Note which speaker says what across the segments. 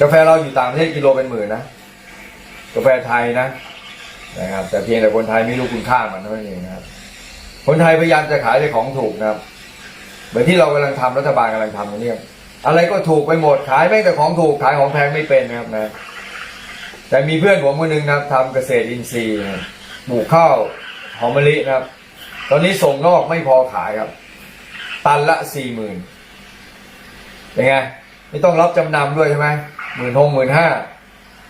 Speaker 1: กาแฟเราอยู่ต่างประเทศกิโลเป็นหมื่นนะกาแฟไทยนะนะครับ แต่เพียงแต่คนไทยไม่รู้คุณค่ามันเท่านั้นเองนะครับ คนไทยพยายามจะขายในของถูกนะครับเหมือนที่เรากำลังทำรัฐบาลกำลังทำตรงนี้ครับอะไรก็ถูกไปหมดขายแม่แต่ของถูกขายของแพงไม่เป็นนะครับนะ แต่มีเพื่อนผมคนหนึ่งนะครับทำเกษตรอินทรีย์นะปลูกข้าวหอมมะลินะครับ ตอนนี้ส่งนอกไม่พอขายครับ ตันละสี่หมื่นเป็นไงไม่ต้องรับจำนำด้วยใช่ไหม หมื่นหกหมื่นห้า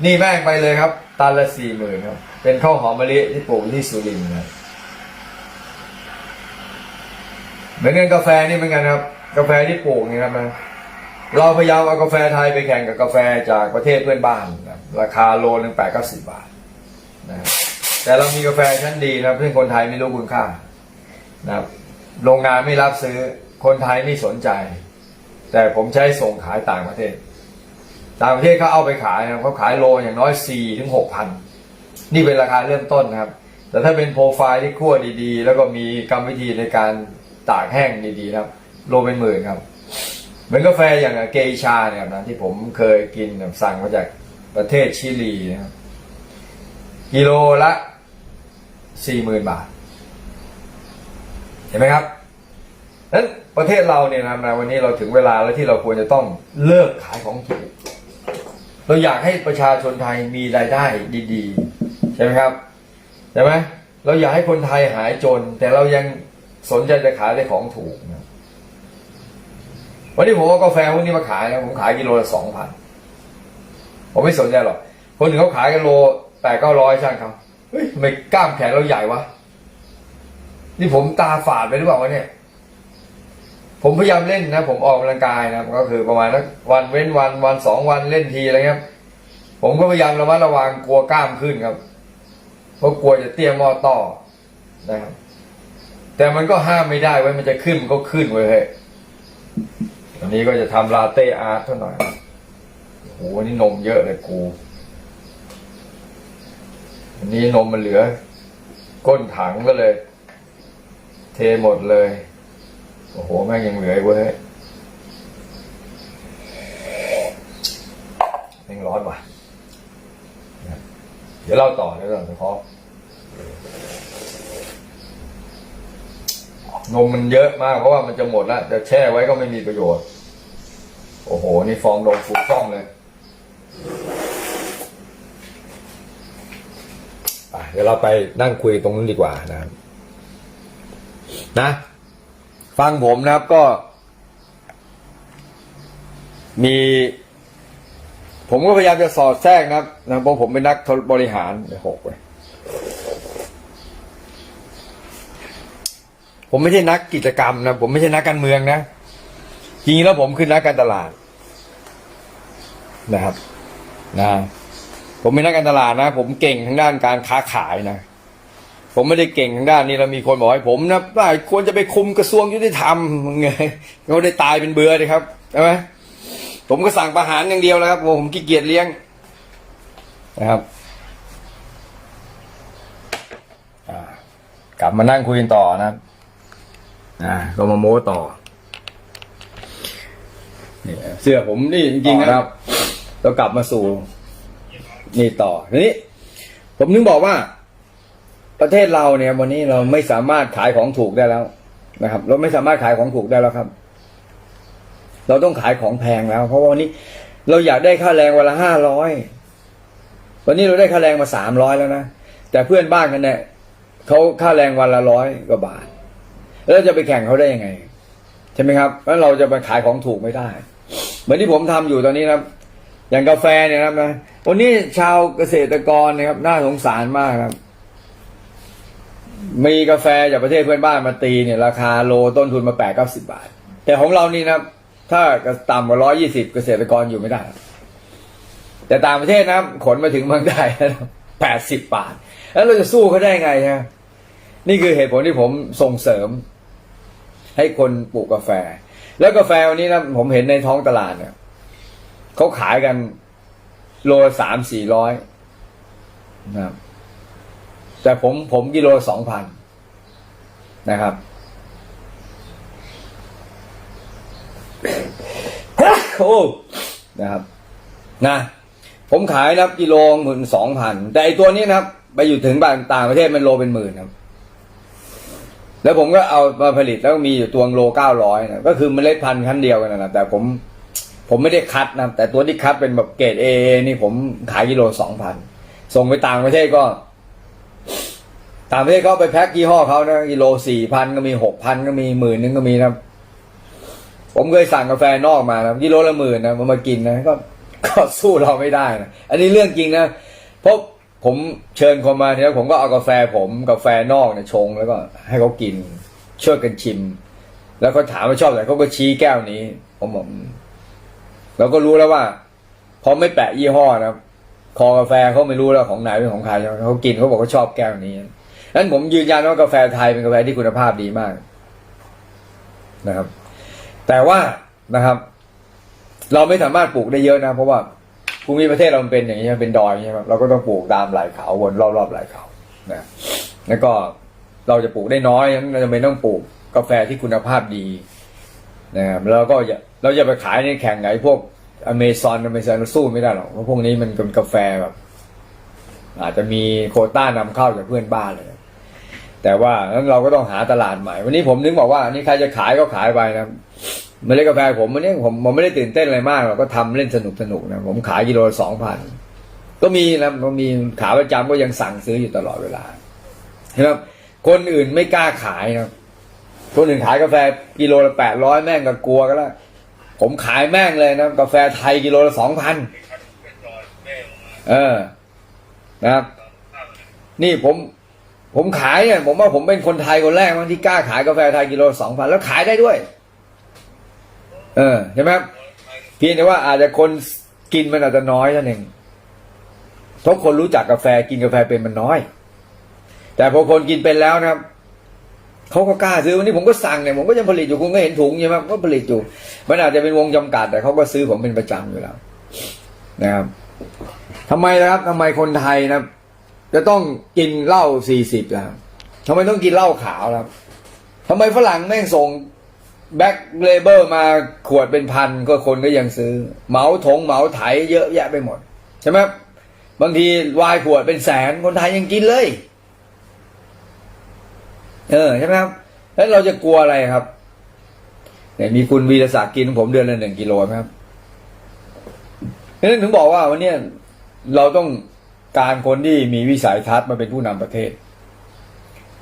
Speaker 1: นี่แม่งไปเลยครับ ตันละสี่หมื่นครับ เป็นข้าวหอมมะลิที่ปลูกที่สุรินทร์นะเหมือนกันกาแฟนี่เหมือนกันครับ กาแฟที่ปลูกนี่ครับนะเราพยายามเอากาแฟไทยไปแข่งกับกาแฟจากประเทศเพื่อนบ้านนะครับราคาโลหนึ่งแปดเก้าสิบบาทนะครับแต่เรามีกาแฟชั้นดีนะครับซึ่งคนไทยไม่รู้คุณค่านะครับโรงงานไม่รับซื้อคนไทยไม่สนใจ แต่ผมใช้ส่งขายต่างประเทศ ต่างประเทศเขาเอาไปขายนะครับเขาขายโลอย่างน้อยสี่ถึงหกพันนี่เป็นราคาเริ่มต้นนะครับ แต่ถ้าเป็นโปรไฟล์ที่คั่วดีๆ แล้วก็มีกรรมวิธีในการตากแห้งดีๆนะครับ โลเป็นหมื่นครับ เหมือนกาแฟอย่างเกชาเนี่ยครับนะที่ผมเคยกินสั่งมาจากประเทศชิลีนะครับกิโลละสี่หมื่นบาท เห็นไหมครับนั้นประเทศเราเนี่ยนะวันนี้เราถึงเวลาแล้วที่เราควรจะต้องเลิกขายของถูก เราอยากให้ประชาชนไทยมีรายได้ดีๆ ใช่ไหมครับใช่ไหมเราอยากให้คนไทยหายจน แต่เรายังสนใจจะขายได้ของถูกนะวันนี้ผมเอากาแฟพวกนี้มาขายนะผมขายกิโลละสองพันผมไม่สนใจหรอกคนอื่นเขาขายกันโลแปดเก้าร้อยช่างเขาเฮ้ยทำไมกล้ามแขนเราใหญ่วะนี่ผมตาฝาดไปหรือเปล่าวะเนี่ย ผมพยายามเล่นนะผมออกกำลังกายนะก็คือประมาณวันเว้นวันวันสองวันเล่นทีอะไรเงี้ยครับผมก็พยายามระมัดระวังกลัวกล้ามขึ้นครับ เพราะกลัวจะเตี้ยมอต้อนะครับ แต่มันก็ห้ามไม่ได้ไว้มันจะขึ้นมันก็ขึ้นเว้ยเฮ้ยอันนี้ก็จะทำลาเต้อาร์ตเท่าหน่อยโอ้โหนี่นมเยอะเลยกูอันนี้นมมันเหลือ ก้นถังก็เลย เทหมดเลย โอ้โหแม่งยังเหลืออีกเว้ยแม่งร้อนว่ะ เดี๋ยวเล่าต่อเดี๋ยวก่อนขอนมมันเยอะมากเพราะว่ามันจะหมดแล้วจะแช่ไว้ก็ไม่มีประโยชน์ โอ้โห นี่ฟองนมฟูฟ่องเลยเดี๋ยวเราไปนั่งคุยตรงนั้นดีกว่านะครับนะ ฟังผมนะครับก็ มี ผมก็พยายามจะสอดแทรกนะครับนะเพราะผมเป็นนักบริหารเดี๋ยหกไปผมไม่ใช่นักกิจกรรมนะผมไม่ใช่นักการเมืองนะจริงๆแล้วผมคือนักการตลาด นะครับ นะ ผมเป็นนักการตลาดนะ ผมเก่งทางด้านการค้าขายนะ ผมไม่ได้เก่งทางด้านนี้แล้วมีคนบอกให้ผมนะว่าควรจะไปคุมกระทรวงยุติธรรมมึงไงเขาได้ตายเป็นเบื่อเลยครับใช่ไหมผมก็สั่งประหารอย่างเดียวแล้วครับผมขี้เกียจเลี้ยงนะครับอ่ากลับมานั่งคุยกันต่อนะครับอ่าก็มาโม้ต่อนี่เสื้อผมนี่จริงๆนะครับเรากลับมาสู่นี่ต่อทีนี้ ผมนึงบอกว่า ประเทศเราเนี่ยวันนี้เราไม่สามารถขายของถูกได้แล้วนะครับ เราไม่สามารถขายของถูกได้แล้วครับ เราต้องขายของแพงแล้ว เพราะว่าวันนี้เราอยากได้ค่าแรงวันละห้าร้อยวันนี้เราได้ค่าแรงมาสามร้อยแล้วนะแต่เพื่อนบ้านกันเนี่ยเขาค่าแรงวันละร้อยกว่าบาท แล้วเราจะไปแข่งเขาได้ยังไงใช่ไหมครับแล้วเราจะไปขายของถูกไม่ได้ เหมือนที่ผมทำอยู่ตอนนี้นะครับอย่างกาแฟเนี่ยนะครับนะวันนี้ชาวเกษตรกรนะครับน่าสงสารมากครับ มีกาแฟจากประเทศเพื่อนบ้านมาตีเนี่ยราคาโลต้นทุนมาแปดเก้าสิบาท แต่ของเรานี่นะถ้าต่ำกว่าร้อยี่สิบเกษตรกรอยู่ไม่ได้ แต่ต่างประเทศนะขนมาถึงเมืองไทยแปดสิบบาท แล้วเราจะสู้เขาได้ไงฮะนี่คือเหตุผลที่ผมส่งเสริม ให้คนปลูกกาแฟ แล้วกาแฟวันนี้นะผมเห็นในท้องตลาดเนี่ยเขาขายกันโลสามสี่ร้อยนะครับ แต่ผมผมกิโลสองพันนะครับ โอ้นะครับนะผมขายนะครับกิโลหมื่นสองพันแต่ไอตัวนี้นะครับ ไปอยู่ถึงบางต่างประเทศมันโลเป็นหมื่นครับ แล้วผมก็เอามาผลิตแล้วมีอยู่ตัวโลเก้าร้อยนะก็คือเมล็ดพันธุ์ขั้นเดียวกันนะแต่ผมผมไม่ได้คัดนะแต่ตัวที่คัดเป็นแบบเกรดเอนี่ผมขายกิโลสองพันส่งไปต่างประเทศก็ ต่างประเทศก็ไปแพ็คยี่ห้อเขานะกิโลสี่พันก็มีหกพันก็มีหมื่นนึงก็มีนะครับผมเคยสั่งกาแฟนอกมานะกิโลละหมื่นนะมามากินนะก็ก็สู้เราไม่ได้นะอันนี้เรื่องจริงนะเพราะผมเชิญคนมาเนี่ยผมก็เอากาแฟผมกาแฟนอกเนี่ยชง แล้วก็ให้เขากินช่วยกันชิม แล้วเขาถามว่าชอบอะไรเขาก็ชี้แก้วนี้ ผมบอกเราก็รู้แล้วว่าพอไม่แปะยี่ห้อนะคอกาแฟเขาไม่รู้แล้วของไหนเป็นของใครเขากินเขาบอกเขาชอบแก้วนี้ นั้นผมยืนยันว่ากาแฟไทยเป็นกาแฟที่คุณภาพดีมากนะครับ แต่ว่านะครับ เราไม่สามารถปลูกได้เยอะนะ เพราะว่าภูมิประเทศเรามันเป็นอย่างนี้มันเป็นดอยใช่ไหมเราก็ต้องปลูกตามไหล่เขาวนรอบๆไหล่เขานะแล้วก็เราจะปลูกได้น้อยเราจะไม่ต้องปลูกกาแฟที่คุณภาพดีนะครับแล้วก็เราจะไปขายในแข่งไงพวกอเมซอนอเมซอนสู้ไม่ได้หรอกเพราะพวกนี้มันเป็นกาแฟแบบอาจจะมีโคต้านำเข้าจากเพื่อนบ้านเลย แต่ว่านั้นเราก็ต้องหาตลาดใหม่ วันนี้ผมนึกบอกว่านี่ใครจะขายก็ขายไปนะเมล็ดกาแฟผมวันนี้ผมผมไม่ได้ตื่นเต้นอะไรมากเราก็ทำเล่นสนุกสนุกนะผมขายกิโลสองพันก็มีนะก็มีขาประจำก็ยังสั่งซื้ออยู่ตลอดเวลานะครับคนอื่นไม่กล้าขายนะคนอื่นขายกาแฟกิโลละแปดร้อยแม่งก็กลัวก็แล้วผมขายแม่งเลยนะกาแฟไทยกิโลละสองพันเออนะครับ นี่ผม ผมขายเนี่ยผมว่าผมเป็นคนไทยคนแรกมั้งที่กล้าขายกาแฟไทยกิโลสองพันแล้วขายได้ด้วย เออใช่ไหมครับเพียงแต่ว่าอาจจะคนกินมันอาจจะน้อยนั่นเองเพราะคนรู้จักกาแฟกินกาแฟเป็นมันน้อย แต่พอคนกินเป็นแล้วนะครับเขาก็กล้าซื้อวันนี้ผมก็สั่งเนี่ยผมก็ยังผลิตอยู่คุณก็เห็นถุงใช่ไหมก็ผลิตอยู่มันอาจจะเป็นวงจำกัด แต่เขาก็ซื้อผมเป็นประจำอยู่แล้ว นะครับทำไมนะครับทำไมคนไทยนะครับ จะต้องกินเหล้าสี่สิบแล้วทำไมต้องกินเหล้าขาวครับทำไมฝรั่งแม่งส่งแบ็คเลเบอร์มาขวดเป็นพันก็คนก็ยังซื้อ เหมาถงเหมาไถเยอะแยะไปหมด ใช่ไหมบางทีวายขวดเป็นแสนคนไทยยังกินเลย เออใช่ไหมครับ แล้วเราจะกลัวอะไรครับเนี่ยมีคุณวีรศักดิ์กินผมเดือนละหนึ่งกิโลไหมครับนั้นถึงบอกว่าวันนี้เราต้อง การคนที่มีวิสัยทัศน์มาเป็นผู้นำประเทศ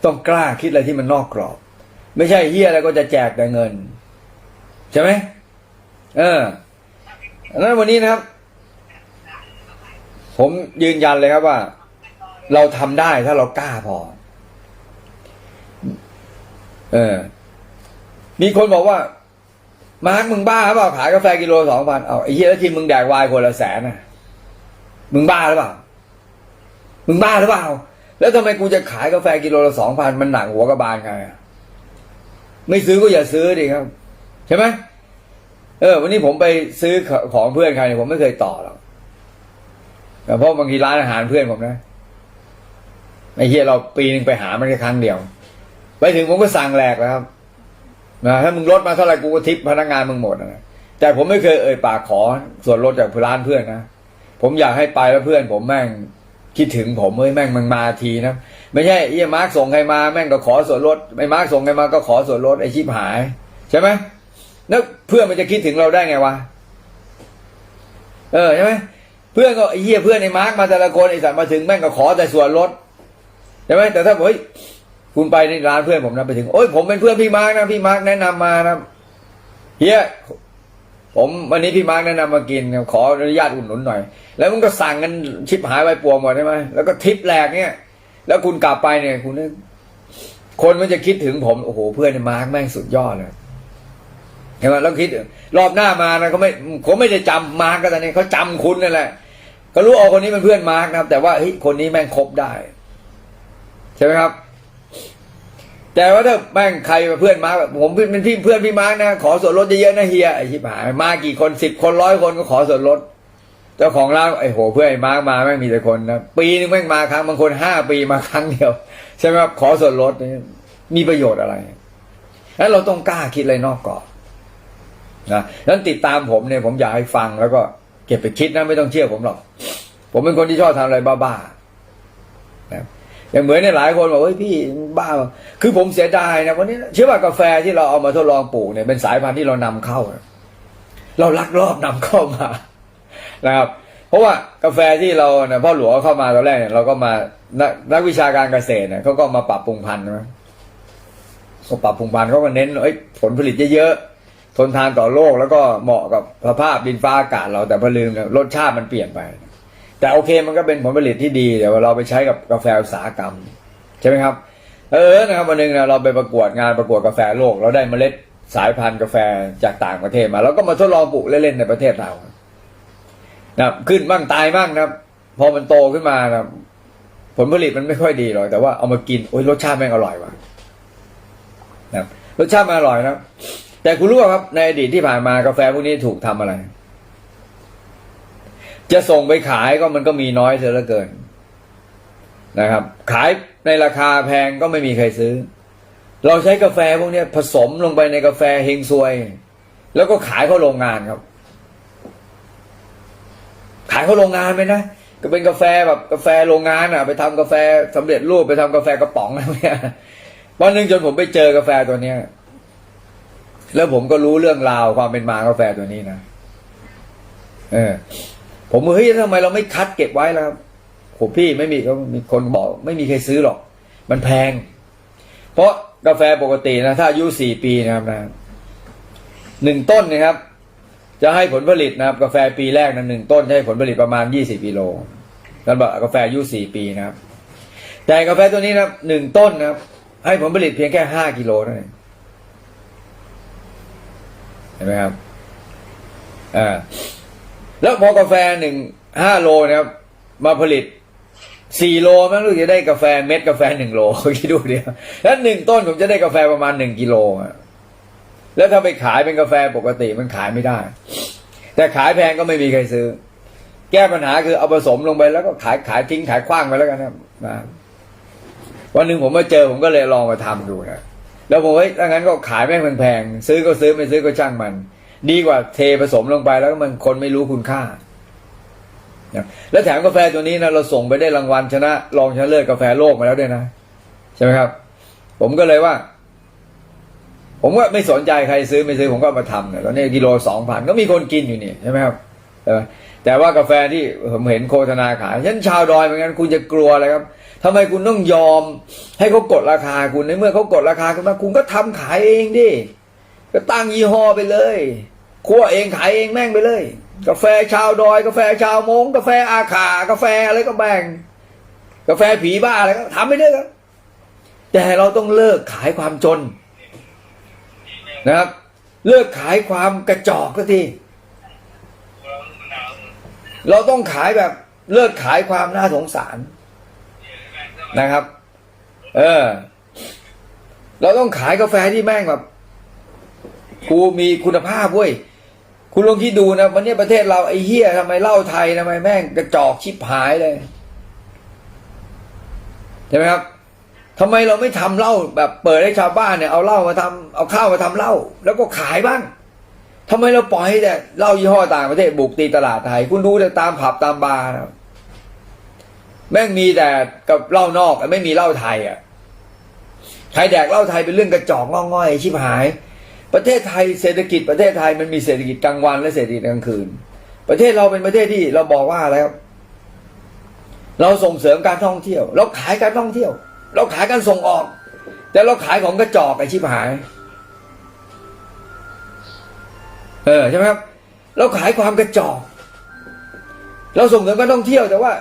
Speaker 1: ต้องกล้าคิดอะไรที่มันนอกกรอบ ไม่ใช่เฮียอะไรก็จะแจกแต่เงิน ใช่ไหมเออนั้นวันนี้นะครับ ผมยืนยันเลยครับว่า เราทำได้ถ้าเรากล้าพอ เออ มีคนบอกว่า มาร์กมึงบ้าหรือเปล่าขายกาแฟกิโลสองพันเอาไอ้เหี้ยแล้วทีมึงแดกวายคนละแสนนะมึงบ้าหรือเปล่า มึงบ้าหรือเปล่า แล้วทำไมกูจะขายกาแฟกิโลละสองพันมันหนักหัวกระบาลใครอะไม่ซื้อก็อย่าซื้อดิครับ ใช่ไหมเออ วันนี้ผมไปซื้อของเพื่อนใครเนี่ยผมไม่เคยต่อหรอกแต่เพราะบางทีร้านอาหารเพื่อนผมนะไอ้เฮียเราปีหนึ่งไปหามันแค่ครั้งเดียว ไปถึงผมก็สั่งแหลกแล้วครับนะถ้ามึงลดมาเท่าไหร่กูก็ทิปพนักงานมึงหมดนะแต่ผมไม่เคยเอ่ยปากขอส่วนลดจากร้านเพื่อนนะผมอยากให้ไปแล้วเพื่อน ผมแม่ง คิดถึงผมเฮ้ยแม่งมึงมาทีนะ ไม่ใช่ไอ้มาร์กส่งใครมาแม่งก็ขอส่วนลดไอ้มาร์กส่งใครมาก็ขอส่วนลดไอ้ชิบหาย ใช่ไหมแล้วเพื่อนมันจะคิดถึงเราได้ไงวะเออใช่ไหมเพื่อนก็ไอ้เหี้ยเพื่อนไอ้มาร์กมาแต่ละคนไอ้สัตว์มาถึงแม่งก็ขอแต่ส่วนลดใช่ไหมแต่ถ้าเฮ้ยคุณไปในร้านเพื่อนผมนะไปถึงโอ้ยผมเป็นเพื่อนพี่มาร์กนะพี่มาร์กแนะนำมานะเฮีย ผมวันนี้พี่มาร์กแนะนำมากินขออนุญาตอุดหนุนหน่อย แล้วมันก็สั่งกันชิบหายไปปวงหมดใช่ไหมแล้วก็ทิปแหลกเนี่ยแล้วคุณกลับไปเนี่ย คุณคนมันจะคิดถึงผมโอ้โหเพื่อนมาร์กแม่งสุดยอดเลยเห็นไหมแล้วคิด รอบหน้ามานะเขาไม่เขาไม่ได้จำมาร์กกันตอนนี้เขาจำคุณนั่นแหละก็รู้เอาคนนี้เป็นเพื่อนมาร์กนะครับ แต่ว่าเฮ้ยคนนี้แม่งคบได้ ใช่ไหมครับ แต่ว่าถ้าแม่งใครเพื่อนมาผมเป็นพี่เพื่อนพี่มาร์กนะขอส่วนลดเยอะๆนะเฮียไอ้ชิบหายมากี่คนสิบคนร้อยคนก็ขอส่วนลดเจ้าของร้านไอ้โหเพื่อนไอ้มาร์กมาแม่งมีแต่คนนะปีนึงแม่งมาครั้งบางคนห้าปีมาครั้งเดียวใช่ไหมครับขอส่วนลดนี่มีประโยชน์อะไรแล้วเราต้องกล้าคิดอะไรนอกกรอบนะนั้นติดตามผมเนี่ยผมอยากให้ฟังแล้วก็เก็บไปคิดนะไม่ต้องเชื่อผมหรอก ผมเป็นคนที่ชอบทำอะไรบ้าๆนะ อย่างเหมือนในหลายคนบอกเฮ้ยพี่บ้า คือผมเสียดายนะวันนี้เชื่อว่ากาแฟที่เราเอามาทดลองปลูกเนี่ยเป็นสายพันธุ์ที่เรานำเข้า เราลักลอบนำเข้ามานะครับ เพราะว่ากาแฟที่เราเนี่ยพ่อหลวงเข้ามาตอนแรกเนี่ยเราก็มานักนักวิชาการเกษตรเนี่ยเขาก็มาปรับปรุงพันธุ์นะเขาปรับปรุงพันธุ์เขาก็เน้นเอ้ยผลผลิตเยอะๆทนทานต่อโลกแล้วก็เหมาะกับสภาพดินฟ้าอากาศเราแต่พอลืมรสชาติมันเปลี่ยนไป แต่โอเคมันก็เป็นผลผลิตที่ดีเดี๋ยวเราไปใช้กับกาแฟอุตสาหกรรม ใช่ไหมครับ เออนะครับวันหนึงเราไปประกวดงานประกวดกาแฟโลก เราได้เมล็ดสายพันธุ์กาแฟจากต่างประเทศมาแล้วก็มาทดลองปลูกเล่นๆในประเทศเรานะครับขึ้นบ้างตายบ้างนะครับ พอมันโตขึ้นมานะครับผลผลิตมันไม่ค่อยดีหรอกแต่ว่าเอามากินโอ้ยรสชาติแม่งอร่อยว่ะนะรสชาติมันอร่อยนะแต่คุณรู้ป่ะครับในอดีตที่ผ่านมากาแฟพวกนี้ถูกทำอะไร จะส่งไปขายก็มันก็มีน้อยเสียเหลือเกินนะครับ ขายในราคาแพงก็ไม่มีใครซื้อ เราใช้กาแฟพวกนี้ผสมลงไปในกาแฟเฮงซวย แล้วก็ขายเข้าโรงงานครับ ขายเข้าโรงงานไปนะก็เป็นกาแฟแบบกาแฟโรงงานอะ ไปทำกาแฟสำเร็จรูปไปทำกาแฟกระป๋องอะไรเนี่ยวันหนึ่งจนผมไปเจอกาแฟตัวเนี้ยแล้วผมก็รู้เรื่องราวความเป็นมากาแฟตัวนี้นะเออ ผมเฮ้ยทำไมเราไม่คัดเก็บไว้แล้วครับผมพี่ไม่มีก็มีคนบอก ไม่มีใครซื้อหรอก มันแพง เพราะกาแฟปกตินะถ้าอายุสี่ปีนะครับนะหนึ่งต้นนะครับ จะให้ผลผลิตนะครับ กาแฟปีแรกนะหนึ่งต้นจะให้ผลผลิตประมาณยี่สิบกิโลนั่นบอกกาแฟอายุสี่ปีนะครับ แต่กาแฟตัวนี้นะครับหนึ่งต้นนะครับ ให้ผลผลิตเพียงแค่ห้ากิโลเท่านั้นเองเห็นไหมครับอ่า แล้วพอกาแฟหนึ่งห้าโลนะครับ มาผลิตสี่โลมันรู้จะได้กาแฟเม็ดกาแฟหนึ่งโลคิดดูเดียวแล้วหนึ่งต้นผมจะได้กาแฟประมาณหนึ่งกิโลอะแล้วถ้าไปขายเป็นกาแฟปกติมันขายไม่ได้ แต่ขายแพงก็ไม่มีใครซื้อ แก้ปัญหาคือเอาผสมลงไปแล้วก็ขายขายทิ้งขายคว้างไปแล้วกันนะวันหนึ่งผมมาเจอผมก็เลยลองมาทำดูนะแล้วผมเฮ้ยถ้างั้นก็ขายแม่งแพงๆซื้อก็ซื้อไม่ซื้อก็ช่างมัน ดีกว่าเทผสมลงไปแล้วมันคนไม่รู้คุณค่านะแล้วแถมกาแฟตัวนี้นะเราส่งไปได้รางวัลชนะรองชนะเลิศกาแฟโลกมาแล้วด้วยนะ ใช่ไหมครับ ผมก็เลยว่า ผมว่าไม่สนใจใครซื้อไม่ซื้อผมก็มาทำเนี่ยตอนนี้กิโลสองพันก็มีคนกินอยู่นี่ใช่ไหมครับแต่ว่ากาแฟที่ผมเห็นโฆษณาขายฉันชาวดอยเหมือนกันคุณจะกลัวอะไรครับทำไมคุณต้องยอมให้เขากดราคาคุณในเมื่อเขากดราคาขึ้นมาคุณก็ทำขายเองดิ ก็ตั้งยี่ห้อไปเลยคั่วเองขายเองแม่งไปเลย กาแฟชาวดอย กาแฟชาวมงกาแฟอาขากาแฟอะไรก็แบ่ง กาแฟผีบ้าอะไรก็ทำไปเลยครับแต่เราต้องเลิกขายความจน นะครับ เลิกขายความกระจอกสักทีเราต้องขายแบบเลิกขายความน่าสงสารนะครับ เออ เราต้องขายกาแฟที่แม่งแบบ กูมีคุณภาพเว้ยคุณลองคิดดูนะวันนี้ประเทศเราไอ้เฮียทำไมเหล้าไทยทำไมแม่งกระจอกชิบหายเลยใช่ไหมครับทำไมเราไม่ทำเหล้าแบบเปิดให้ชาวบ้านเนี่ยเอาเหล้ามาทำเอาข้าวมาทำเหล้าแล้วก็ขายบ้างทำไมเราปล่อยให้แต่เหล้ายี่ห้อต่างประเทศบุกตีตลาดไทย คุณดูแต่ตามผับตามบาร์นะแม่งมีแต่กับเหล้านอกไม่มีเหล้าไทยอะใครแดกเหล้าไทยเป็นเรื่องกระจอกงง่อยชิบหาย ประเทศไทยเศรษฐกิจประเทศไทยมันมีเศรษฐกิจกลางวันและเศรษฐกิจกลางคืน ประเทศเราเป็นประเทศที่เราบอกว่าอะไรครับเราส่งเสริมการท่องเที่ยว เราขายการท่องเที่ยว เราขายการส่งออก แต่เราขายของกระจอกไอชิบหาย เออใช่ไหมครับ เราขายความกระจอก เราส่งเสริมการท่องเที่ยวแต่ว่า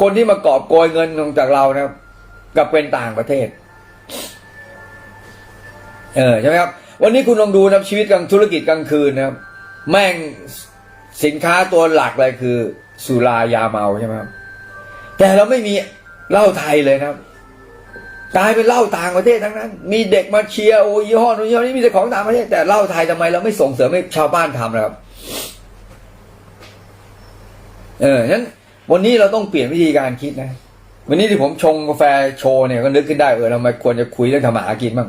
Speaker 1: คนที่มากอบโกยเงินของจากเรานะครับกับเป็นต่างประเทศ เออใช่ไหมครับ วันนี้คุณลองดูนะครับชีวิตกลางธุรกิจกลางคืนนะครับแม่งสินค้าตัวหลักเลยคือ สุรายาเมาใช่ไหมครับแต่เราไม่มีเหล้าไทยเลยนะครับกลายเป็นเหล้าต่างประเทศทั้งนั้น มีเด็กมาเชียร์โอ้ยี่ห้อนู้นยี่ห้อนี้มีแต่ของต่างประเทศแต่เหล้าไทยทำไมเราไม่ส่งเสริมให้ชาวบ้านทำนะครับ เออฉะนั้นวันนี้เราต้องเปลี่ยนวิธีการคิดนะ วันนี้ที่ผมชงกาแฟโชว์เนี่ยก็นึกขึ้นได้เออทำไมควรจะคุยเรื่องทำมาหากินบ้าง